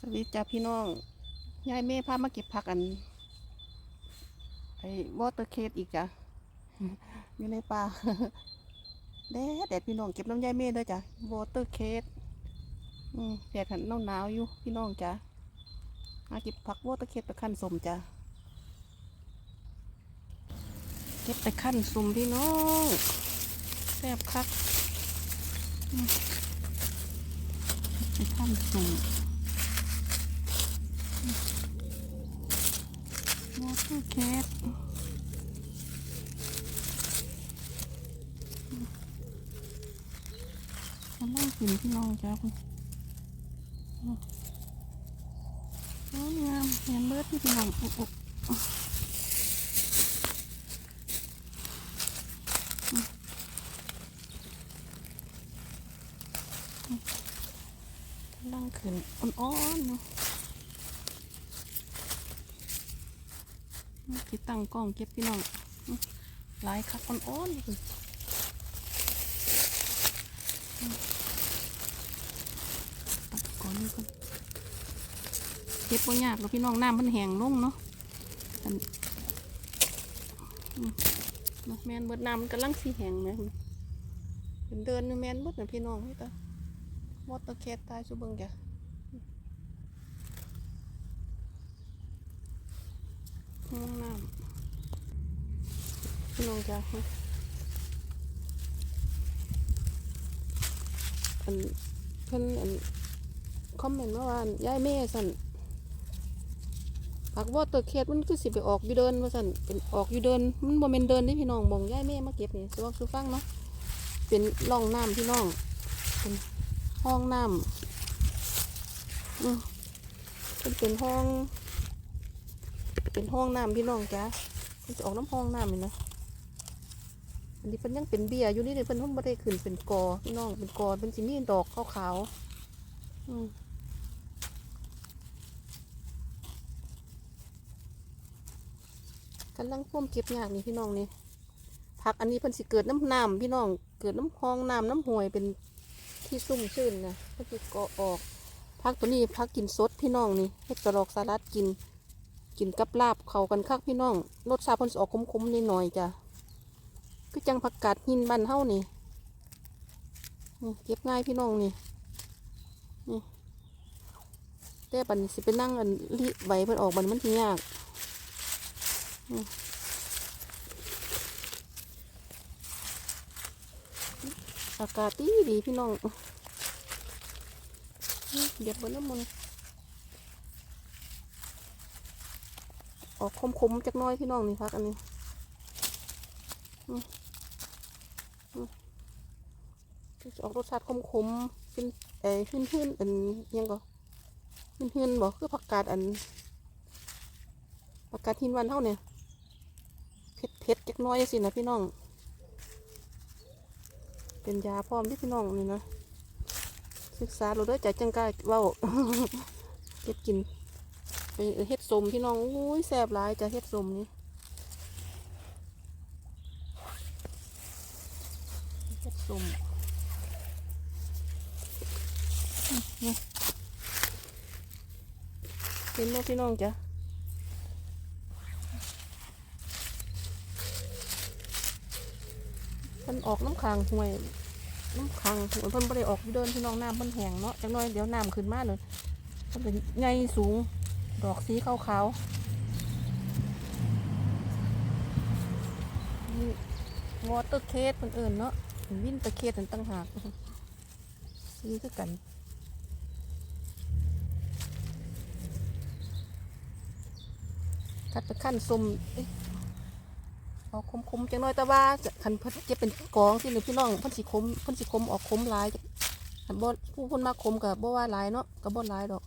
สวัสดีจ้าพี่น้อง ยายเม่พามาเก็บผักอัน ไอ้วอเตอร์เคสอีกจ้ะอยู่ในป่าแดดแดดพี่น้องเก็บน้ำยายเม่ด้วยจ้ะวอเตอร์เคสอืมแดดหันหนาวหนาวๆอยู่พี่น้องจ้ะมาเก็บผักวอเตอร์เคสไปขั้นสมจ้ะเก็บไปขั้นสมพี่น้องแซ่บคักอืมไปขั้นสม วอเตอร์แคทกำลังกินพี่น้องจ้าคุณโอ้ยงามเห็นเบิดที่พี่น้องอุ๊บอุ๊บกำลังขึ้นอ่อนๆเนาะ คิดตั้งกล้องเก็บพี่น้องหลายคักอ่อนๆเลยอื้อตัดก่อนนี่ก่อนเก็บบ่ยากแล้วพี่น้องน้ำมันแห้งลงเนาะแมนเบิดน้ำมันกำลังสีแห้งไหมเป็นเดินอยู่แมนเบิดนะพี่น้องนี่ตามอเตอร์แคทตายสุเบิงจ้ะ ห้องน้ำพี่น้องจ้ะอันเพิ่นอันคอมเมนต์เมาว่ายายแม่สั่นผักวอเตอร์เคสมันคือสิไปออกอยู่เดินว่าสั่นเป็นออกอยู่เดินมันบ่แม่นเดินนี่พี่น้องมองยายแม่มาเก็บนี่สวักสุฟังเนาะเป็นร่องน้ำพี่น้องเป็นห้องน้ำอืมเป็นห้อง เป็นห้องน้ำพี่น้องจ้ะมันจะออกน้ำห้องน้ำนี่นะอันนี้เพิ่นยังเป็นเบียอยู่นี่เลยเพิ่นเพิ่งไม่ได้ขึ้นเป็นกอพี่น้องเป็นกอเป็นสีมีดอกขาวๆอืมกำลังพ่วมเก็บยากนี่พี่น้องนี่ผักอันนี้เพิ่นสิเกิดน้ำน้ำพี่น้องเกิดน้ำคลองน้ำน้ำห้วยเป็นที่ซุ่มชื่นนะเพิ่นสิเกาะออกผักตัวนี้ผักกินสดพี่น้องนี่เฮ็ดกระรอกสลัดกิน กินกับลาบเขากันคักพี่น้องรสชาติพิ่นสออกขมๆนิดหน่อยจ้ะก็จังผักกาดหินบ้านเฮานี่นี่เก็บง่ายพี่น้องนี่นี่แต่บันสิไปนั่งอันรีใบเพิ่นออกบันมันสิยากอากาศดีดีพี่น้องเดี๋ยวบนน้ำมัน ออกคมๆจักน้อยพี่น้องนี่พักอันนี้อืมอืมจะออกรสชาติคมๆเป็นเอ่อหื่นๆอันอิหยังก็หื่นๆบอกคือผักกาดอันผักกาดหินวันเท่าเนี่ยเผ็ดเผ็ดๆจักน้อยสินะพี่น้อง เป็นยาพร้อมที่พี่น้องนี่นะศึกษาเราด้วยใจจังกล้าเว้าเก็บกิน ไปเฮ็ดสมพี่น้องอุ้ยแซ่บหลายจะเฮ็ดสมนี่เฮ็ดสมนี่เห็นบ่พี่น้องจ้ะมันออกน้ำค้างห่วยน้ำค้างห่วยเพิ่นบ่ได้ออกเดินพี่น้องน้ำมันแห้งเนาะจังน้อยเดี๋ยวน้ำขึ้นมาเลยมันเป็นใหญ่สูง ดอกสีขาวๆนี่วอเตอร์เคสคนอื่นเนาะวินตอร์เคสนั่นตั้งหากสีคือกันคัดไปขั้นสมเอ๊ะเอาคมๆจังน้อยแต่ว่าคันเพิ่นเก็บเป็นกองที่หนี่พี่น้องเพิ่นสิคมเพิ่นสิคมออกคมหลายคันบ่ผู้พ่นมาคมกับบ่ว่าหลายเนาะก็บ่หลายดอก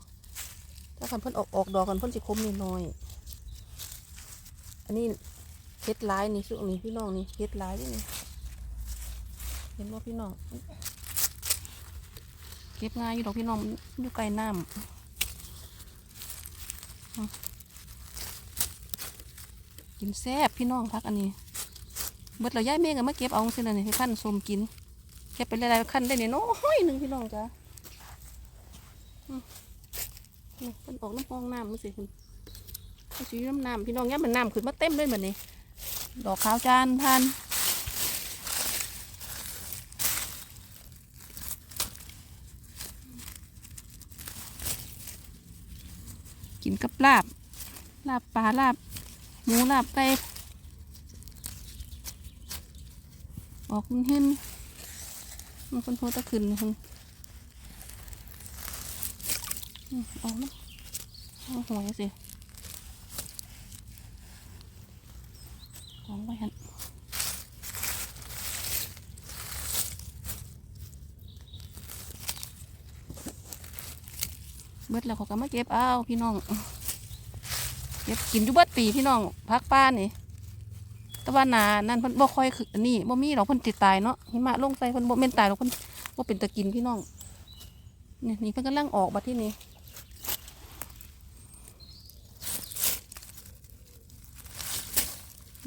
ถ้าคันเพิ่นออกออกดอกกันเพิ่นสิคมนิดหน่อย อันนี้เพชรลายนี่ช่วงนี้พี่น้องนี่เพชรลายนี่นี่เห็นว่าพี่น้องเก็บง่ายอยู่ดอกพี่น้องอยู่ไกลน้ำกินแซ่บพี่น้องพักอันนี้เบิดเราย้ายเมฆกันมาเก็บเอาสินะนี่ให้ขั้นสมกินเก็บไปหลายๆขั้นได้เนี่ยน้อยหนึ่งพี่น้องจ้ะ มันออกน้ำห้องน้ำมันสิคุณมันสีน้ำน้ำพี่น้องย่ามันน้ำขึ้นมาเต็มเลยเหมือนนี้ ดอกขาวจานทานกินกับลาบ ลาบปลาลาบหมูลาบไก่ออกมันเห็นมันคนโพตะขึ้นคุณ อืม เอาเอาหัวสิของไว้หันเบิดแล้วเขาก็มาเก็บเอาพี่น้อง เก็บกินอยู่เบิดปีพี่น้องพักป้านี่ตะวันนานั่นเพิ่นบ่ค่อยคือนนี้บ่มีหรอกเพิ่นติดตายเนาะหิมะลงใส่เพิ่นบ่แม่นตายหรอกเพิ่นบ่เป็นตะกินพี่น้องนี่นี่เพิ่นกำลังออกบัดที่นี่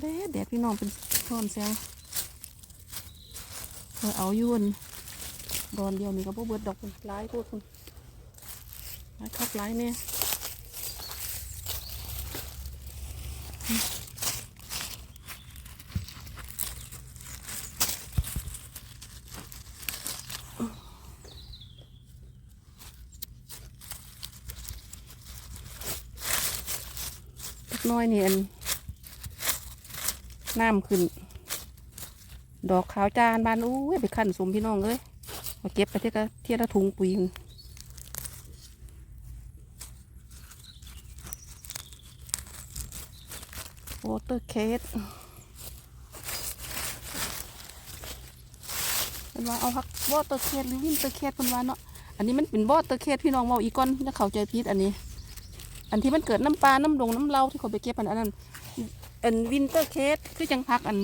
แดดแดด พี่น้องเป็นท่อนเสียเออเอายุ่นดอนเดียวนี่ก็บ่เบิดดอกเป็นร้ายพูดคุณร้ายคักร้ายเนี่ยน้อยเนี่อั น้ำขึ้น ดอกขาวจานบานอู้ยไปขั้นสมพี่น้องเลยมาเก็บไปเที่ยวเที่ยวละถุงปุ๋ยวอเตอร์เคสเป็นว่าเอาพักวอเตอร์เคสหรือวินเตอร์เคสเป็นว่าเนาะ อันนี้มันเป็นวอเตอร์เคสพี่น้องเมาอีกก้อนจะเข้าใจผิดอันนี้ อันที่มันเกิดน้ำปลา น้ำดง น้ำเหล้าที่เขาไปเก็บอันนั้น อันวินเตอร์เคสคือจังพักอัน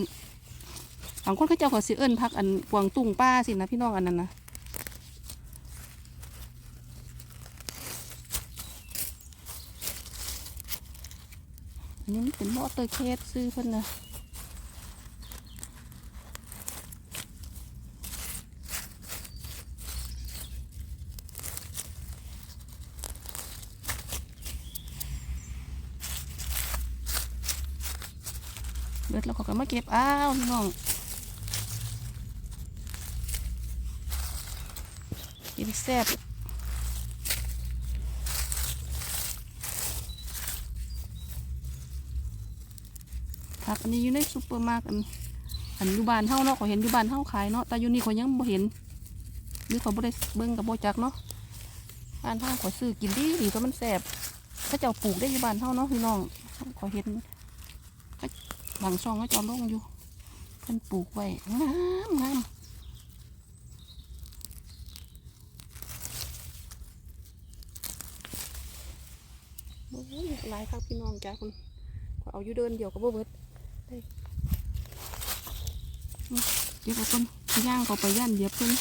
บางคนเขาเจ้าขอสิเอิญพักอันกวางตุ้งป้าสินะพี่น้องอันนั้นนะอันนี้มันเป็นมอเตอร์เคสซื้อเพิ่นนะเบิดแล้ว เก็บอ้าวพี่น้องกินแซ่บผักอันนี้อยู่ในซุปเปอร์มาร์เก็ตอันอันยู่บ้านเฮาเนาะขาเห็นอยู่บ้านเฮาขายเนาะแต่อยู่นี่ขายังบ่เห็นหรือขาบ่ได้เบิ่งกับบ่จักเนาะบ้านเฮาขาซื้อกินดีดีก็มันแซ่บเขาเจ้าปลูกได้อยู่บ้านเฮาเนาะพี่น้องขาเห็น บางช่องก็จอมลงอยู่เพิ่นปลูกไว้งามงามโอ้ยหลายครับพี่น้องจ้าคุณขอเอาอยู่เดินเดียวกับบ่เบิดได้อืมเดี๋ยวกับเพิ่นย่างเขาไปย่านเหยียบเพิ่น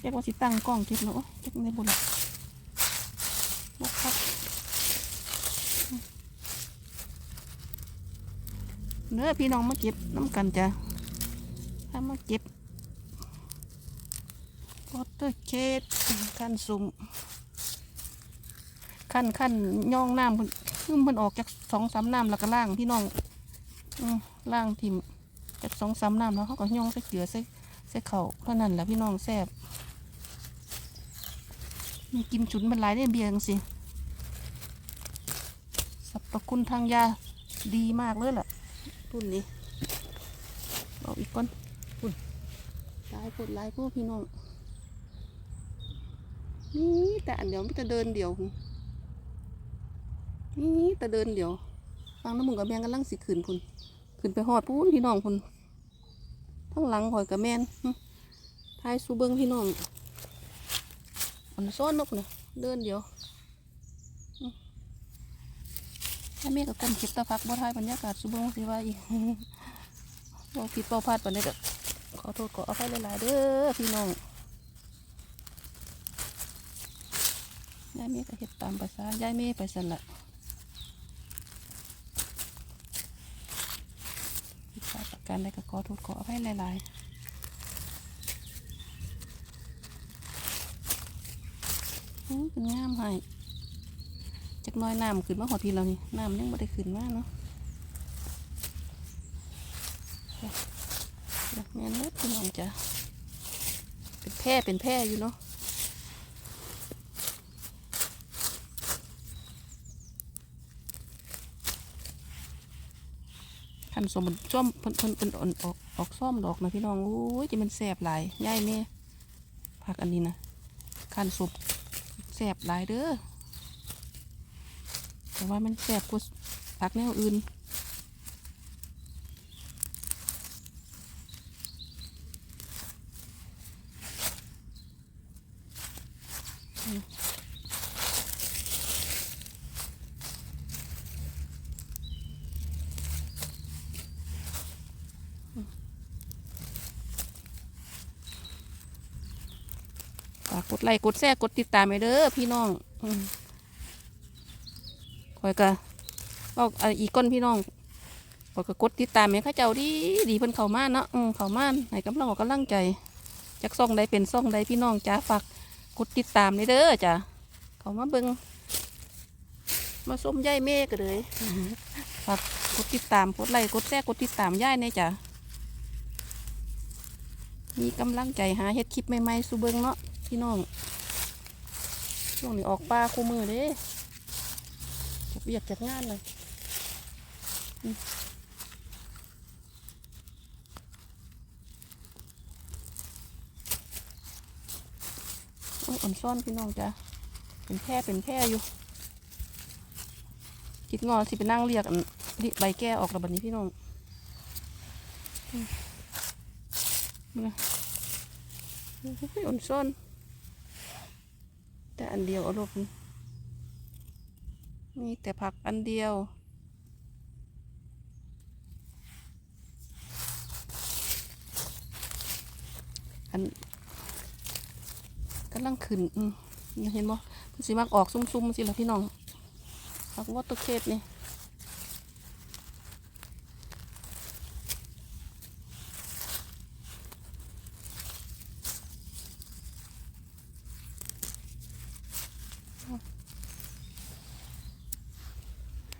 เรียกว่าสิตั้งกล้องเก็บเนาะจักในบุละบกครับ เนื้อพี่น้องมาเก็บน้ำกันจ้ะถ้ามาเก็บวอเตอร์เคสขั้นสุ่มขั้นขั้นย่องน้ำเพิ่นมันออกจากสองสามน้ำแล้วก็ล่างพี่น้องอล่างทิมจากสองสามน้ำแล้วเขาก็ย่องใส่เกลือใส่ใส่เข่าเท่านั้นแหละพี่น้องแซ่บมีกินฉุนเป็นหลายได้เบียงสิสรรพคุณทางยาดีมากเลยแหละ พุ่นนี่เอาอีกก้อนพุ่นลายพุ่นลายพวกพี่น้องนี่แต่อันเดียวไมแต่จะเดินเดียวนี่แต่เดินเดียวฟังน้ำมึงกับแมงกันลังสิขึ้นพุ่นขึ้นไปหอดพุ่นพี่น้องพุ่นทั้งหลังหอยกับแมนหึทายสูเบิงพี่น้องอันซ้อนนกเนี่ยเดินเดียวหึ ถ้าเมฆกับกลมเก็บตะพักบ่ทายบรรยากาศสูเบิงสิว่าอีกบ่ผิดบ่พลาดปานนี้เด้อขอโทษขออภัยหลายๆเด้อพี่น้องยายเมย์ก็เฮ็ดตามภาษายายเมย์ไปสั่นละผิดพลาดประการใดก็ขอโทษขออภัยหลายอื้อเป็นงามให้ จักน้อยน้ำขึ้นมาหอดพี่เรานี่น้ำยังไม่ได้ขึ้นมากเนาะเดี๋ยวแม่นเล็ดพี่น้องจ้ะเป็นแพร่เป็นแพร่อยู่เนาะขันสมบัติช่อมเพิ่นเพิ่นเพิ่นออกออกออกซ่อมดอกนะพี่น้องโอ้ยจะมันแสบหลายย่ายแม่ผักอันนี้นะขันสมแสบหลายเด้อ แต่ว่ามันแสบกว่าผักแนวอื่น ฝากกดไลค์กดแชร์กดติดตามไปเด้อพี่น้อง อืมคอยกะเอาเอาอีกก้นพี่น้องคอยก็กดติดตามให้ข้าเจ้าดีดีเพิ่นเข้ามาเนาะเข้ามาให้กำลังออกำลังใจจากซ่องใดเป็นซ่องใดพี่น้องจ้าฝากกดติดตามเลยเด้อจ้าเข้ามาเบิ่งมาส้มย่ายเมฆกันเลยฝากกดติดตามกดไลค์กดแชร์กดติดตามย่ายเนี่ยจ้ามีกำลังใจหาเฮ็ดคลิปใหม่ๆสู่เบิงเนาะพี่น้องช่วงนี้ออกปลาคู่มือเด้ เบียดจัดงานเลยโอ้ยอ่อนซ่อนพี่น้องจ้ะเป็นแพร่เป็นแพร่อยู่คิดงอสิไปนั่งเรียกนดิใบแก้ออกแล้วบัดนี้พี่น้องมาอ่อนซ่อนแต่อันเดียวเอาลบนี่ มีแต่ผักอันเดียว อันกำลังขึ้นอืมนี่เห็นบ่มันสีมักออกซุ่มๆสิละพี่น้องผักวอตเตอร์เคสนี่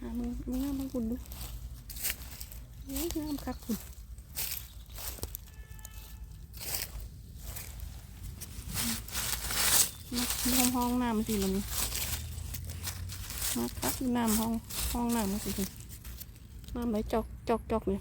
หามึงมึงงามมึงคุณดูโอ้ย งามครับคุณมาห้องห้องน้ำมันสิมันมาคับน้ำห้องห้องน้ำมันสิคุณน้ำไหลจอกจอกจอกเนี่ย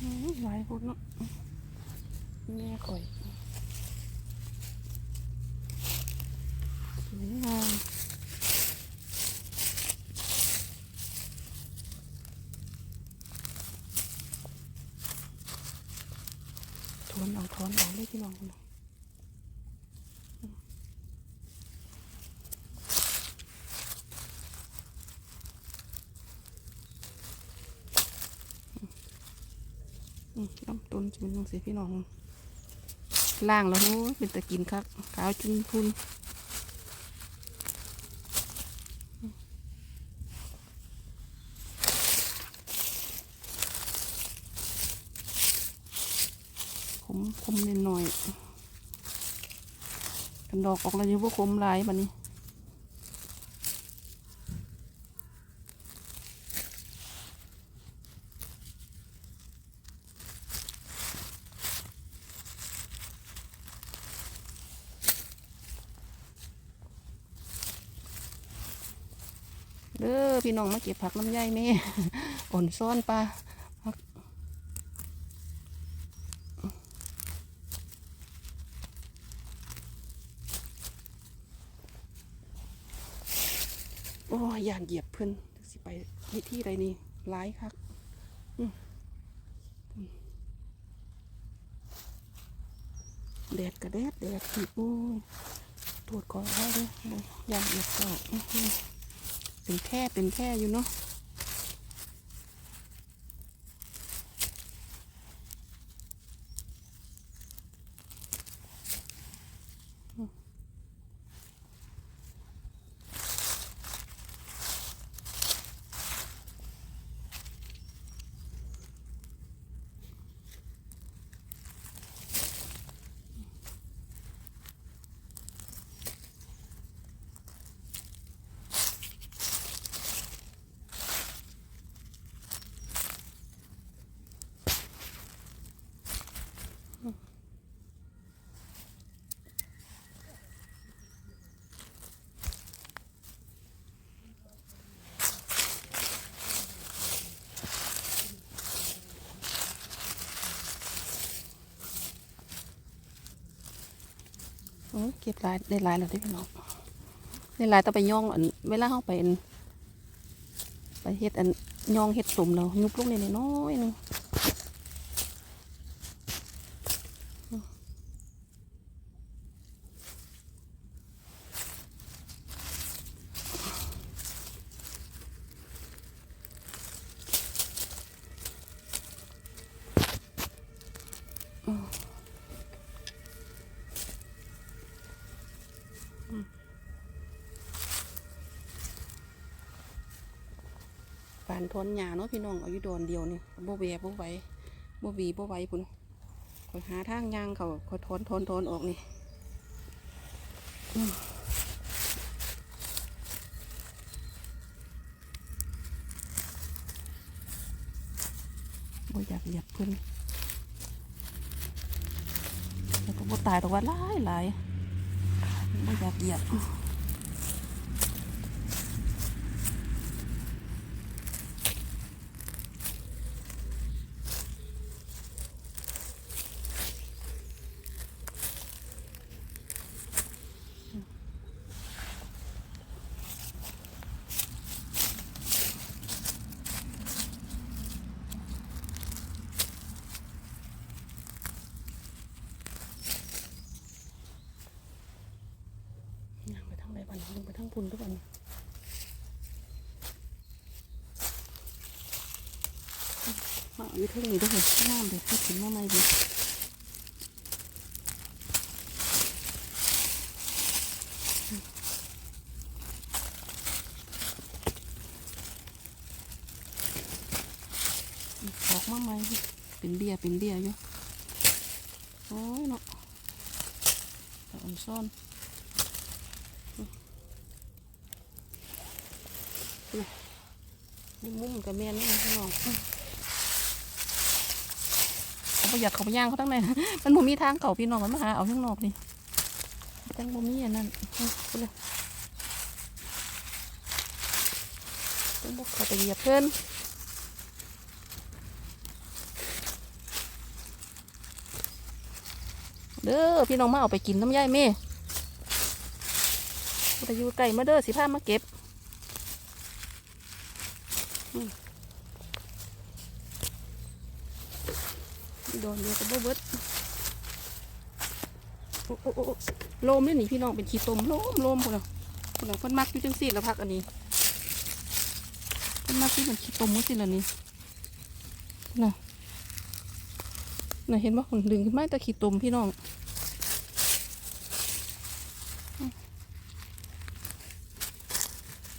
อื้อหลายคนเนาะแม่ข่อยสวยงามทวน เอาทวนออกเลยพี่น้องคุณน้ำต้นจุนลงสิพี่น้องล่างแล้วโอ้เป็นตะกินคักขาวจุนพุน ผมผมนิดหน่อย ๆกันดอกออกแล้วยังพวกคมลายบัดนี้เด้อพี่น้องมาเก็บผักลำไยแม่อ่อนซ้อนปลาผักโอ้ยยาน เหยียบเพิ่นสิไปที่ที่ใดนี่ร้ายคักแดดกระแดดแดดอีกโอ้ตรวจก่อนได้เลยยางเหยียบก็อื้อหือเป็นแค่เป็นแค่อยู่เนาะ โอ้ย เก็บลายได้ลายแล้วได้พี่น้องได้ลายต้องไปย่องอันเวลาเข้าไปไปเฮ็ดอันย่องเฮ็ดสมเนายุบลงในน้อยนึง ปานทนหญ้าเนาะพี่น้องเอาอยู่ดอนเดียวนี่บ่แหวบ่ไหวบ่หวีบ่ไหวพุ่นคอยหาทางย่างเขาคอยทนทนทนออกนี่อืมบ่อยากเหยียบเพิ่นแล้วก็บ่ตายตรงว่าหลายหลายบ่อยากเหยียบ ย่างไปทางไหนบ้างลงไปทาง พุ่นทุกวันมาอาอยู่เท่านี้ด้วยน้ำเลยให้ถึงมาใหม่เลยออกมาใหม่เป็นเบียเป็นเบียอยู่ โอ้ยเนาะแต่อันซ่อน มุ้งกับแม่นี่นะพี่น้องเขาประหยัดเขาไปย่างเขาตั้งในมันบ่มีทางเขาพี่น้องมันมาหาเอาข้างนอกนี่จังบ่มีอันนั้นเอาไปเลยต้องบอกเขาไปเหยียบเพิ่นเด้อพี่น้องมาเอาไปกินน้ำย่ายแม่แต่อยู่ไก่มาเด้อสิพามาเก็บ โดนเดียวกับบ่เบิดโอ้โอ้โลมนี่นี่พี่น้องเป็นขี้ตมโลมโลมพวกเราพวกเราเพิ่นมักอยู่จังซี่แล้วพักอันนี้เพิ่นมักที่เป็นขี้ตมมื้อสิละนี่น่ะน่ะเห็นบ่มันดึงขึ้นมาแต่ขี้ตมพี่น้อง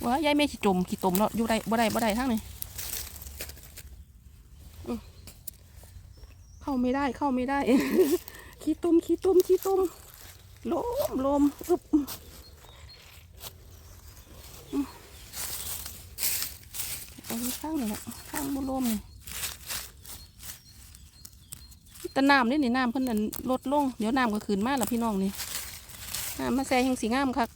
ว้ายายแม่ขี้จมขี้ตมแล้วอยู่ได้บ่ได้บ่ได้ทางนี้เข้าไม่ได้เข้าไม่ได้ขี้ตุ่มขี้ตุ่มขี้ตุ่มลมลมอึบอืมเอาที่ข้างนี่แหละข้างบุลมนี่แต่น้ำนี่นี่น้ำเพิ่นนั่นลดลง เดี๋ยวน้ำก็ขึ้นมาแล้วพี่น้องนี่น้ำมาแซ่ยังสีงามคัก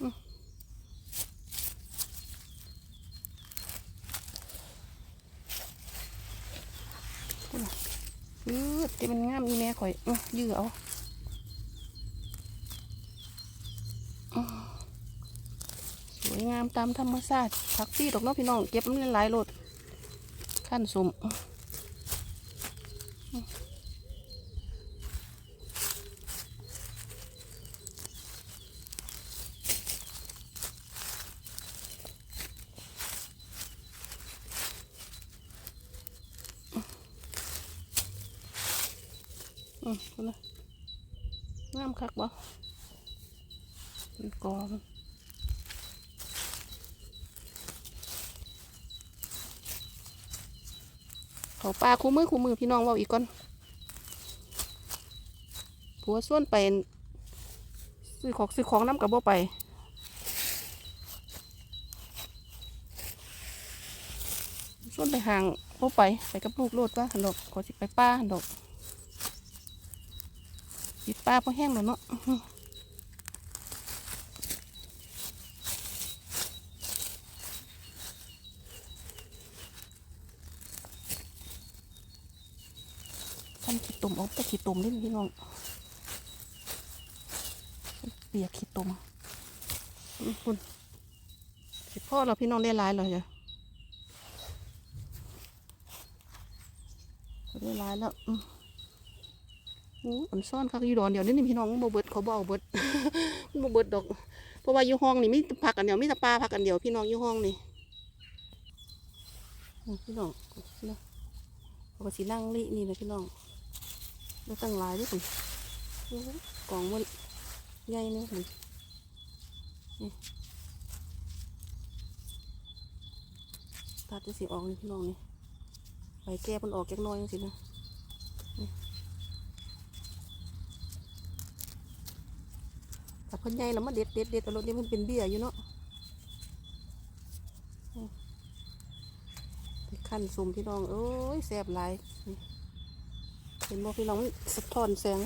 อืม ยืดที่มันงามนี่แม่ข่อยอื้อยืดเอาอื้อส วยงามตามธรรมชาติผักซี่ดอกเน้องพี่น้องเก็บมันหลายๆโลดขั้นสมอื้ออืมเอาเลยงามคักบ่เป็นกอมันเขาปลา คู่มือคู่มือพี่น้องเว่าอีกก่อนผัวส่วนไปซื้อของซื้อของน้ำกับบ่ไปส่วนไปห่างบ่ไปไปกับลูกโลดว่าหันดอกขอสิไปป้าหันดอกปิดปลาพอแห้งแล้วเนาะอื้อหือ ขั้นขี้ตุ่มเอาแต่ขี้ตุ่มนี่พี่น้องเปียกขี้ตุ่มคุณสิพ่อเราพี่น้องได้หลายเลยจ้ะได้หลายแล้วอู้อันซ่อนคักอยู่ดอนเดี๋ยวนี้นี่พี่น้องมันบ่เบิดเขาบ่เอาเบิดมันบ่เบิดดอก เพราะว่าอยู่ห้องนี่มีแต่ผักอันเดียวมีแต่ปลาผักอันเดียวพี่น้องอยู่ห้องนี่พี่น้องนะเขาก็สินั่งลินี่นะพี่น้อง ได้ตั้งหลายด้วยคุณกล่องมันใหญ่เนี่ยคุณนี่ตัดจะสีออกนี่พี่น้องนี่ใบแก้มันออกจากหน้อยจังสินะนี่พิ่นใหญ่แล้วมาเด็ดเด็ดเด็ดเอารถนี้มันเป็นเบี้ยอยู่เนาะไปขั้นซุ่มพี่น้องเอ้ยแซ่บหลายนี่ เห็นบ่พี่น้องมันสะท้อนแสง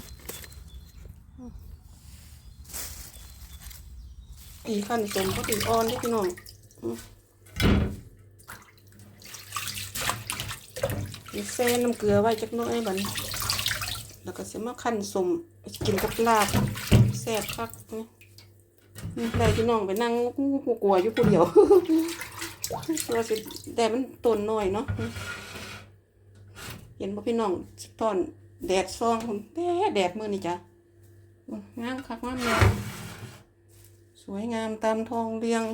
อีขั้นสมก็ตีอ่อนด้อพี่น้องอีแซ่น้ำเกลือไว้จักน้อยบันแล้วก็เสมาขั้นสมกินกับลาบแซ่บคักนี่ได้พี่น้องไปนั่งงูกลัวอยู่ผู้เดียวเราสิแต่มันต้นน้อยเนาะ เห็นบ่พี่น้องตอนแดดซองผมแดดแดดมื้อนี่จ้ะงามคักงามแม่สวยงามตามทองเรียง